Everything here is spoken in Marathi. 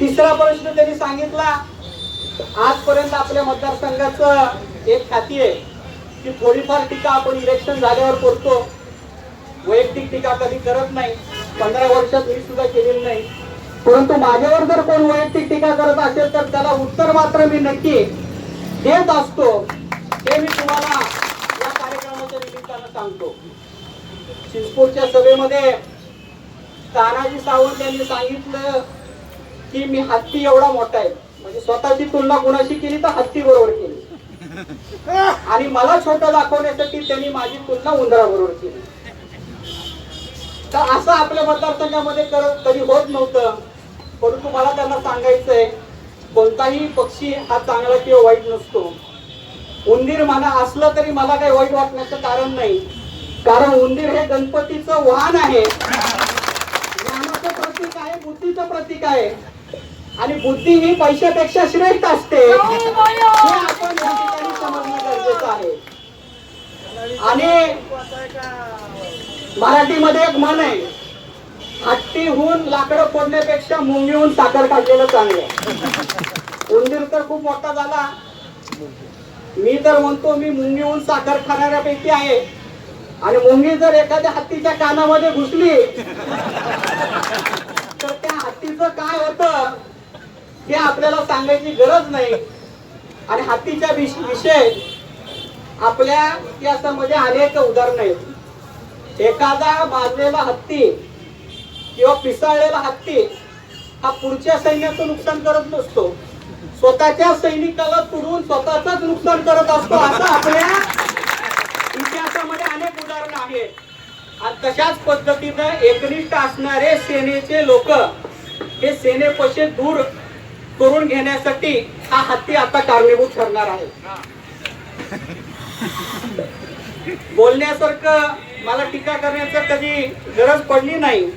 तिसरा प्रश्न त्यांनी सांगितला. आजपर्यंत आपल्या मतदारसंघाचं एक खाती आहे की थोडीफार टीका आपण इलेक्शन झाल्यावर करतो. वैयक्तिक टीका कधी करत नाही. पंधरा वर्षात मी सुद्धा केलेली नाही. परंतु माझ्यावर जर कोण वैयक्तिक टीका करत असेल तर त्याला उत्तर मात्र मी नक्की देत असतो. हे मी तुम्हाला या कार्यक्रमाच्या निमित्तानं सांगतो. चिंचपूरच्या सभेमध्ये तानाजी सावंत यांनी सांगितलं की मी हत्ती एवढा मोठा आहे. म्हणजे स्वतःची तुलना कुणाशी केली तर हत्ती बरोबर केली. आणि मला छोटं दाखवण्यासाठी त्यांनी माझी तुलना उंदरा बरोबर केली. तर असं आपल्या मतदारसंघामध्ये करत कधी होत नव्हतं. परंतु मला त्यांना सांगायचंय कोणताही पक्षी हा चांगला किंवा वाईट नसतो. उंदीर म्हणा असलं तरी मला काही वाईट वाटण्याचं कारण नाही. कारण उंदीर हे गणपतीचं वाहन आहे. ज्ञानाचं प्रतीक आहे बुद्धीचं प्रतीक आहे. आणि बुद्धी ही पैशापेक्षा श्रेष्ठ असते. हे आपण या ठिकाणी समजणं गरजेचं आहे. आणि मराठीमध्ये एक म्हण आहे हत्तीहून लाकडं फोडण्यापेक्षा मुंगीहून साखर काढलेलं चांगलं उंदीर तर खूप मोठा झाला. मी तर म्हणतो मी मुंगीहून साखर खाणाऱ्यापैकी आहे. आणि मुंगी जर एखाद्या हत्तीच्या कानामध्ये घुसली तर त्या हत्तीचं काय होतं? हे आपल्याला सांगायची गरज नाही. आणि हत्तीच्या विषय आपल्या इतिहासामध्ये अनेक उदाहरण आहेत. एखादा माजलेला हत्ती किंवा पिसाळलेला हत्ती हा पुढच्या सैन्याचं नुकसान करत नसतो. स्वतःच्या सैनिकाला तुडून स्वतःच नुकसान करत असतो असं आपल्या इतिहासामध्ये अनेक उदाहरणं आहेत. आणि तशाच पद्धतीनं एकनिष्ठ असणारे सेनेचे लोक हे सेनेपाशी दूर करून घेण्यासाठी हा हत्ती आता कारणीभूत ठरणार आहे. बोलण्यासारखं मला टीका करण्याचं कधी गरज पडली नाही.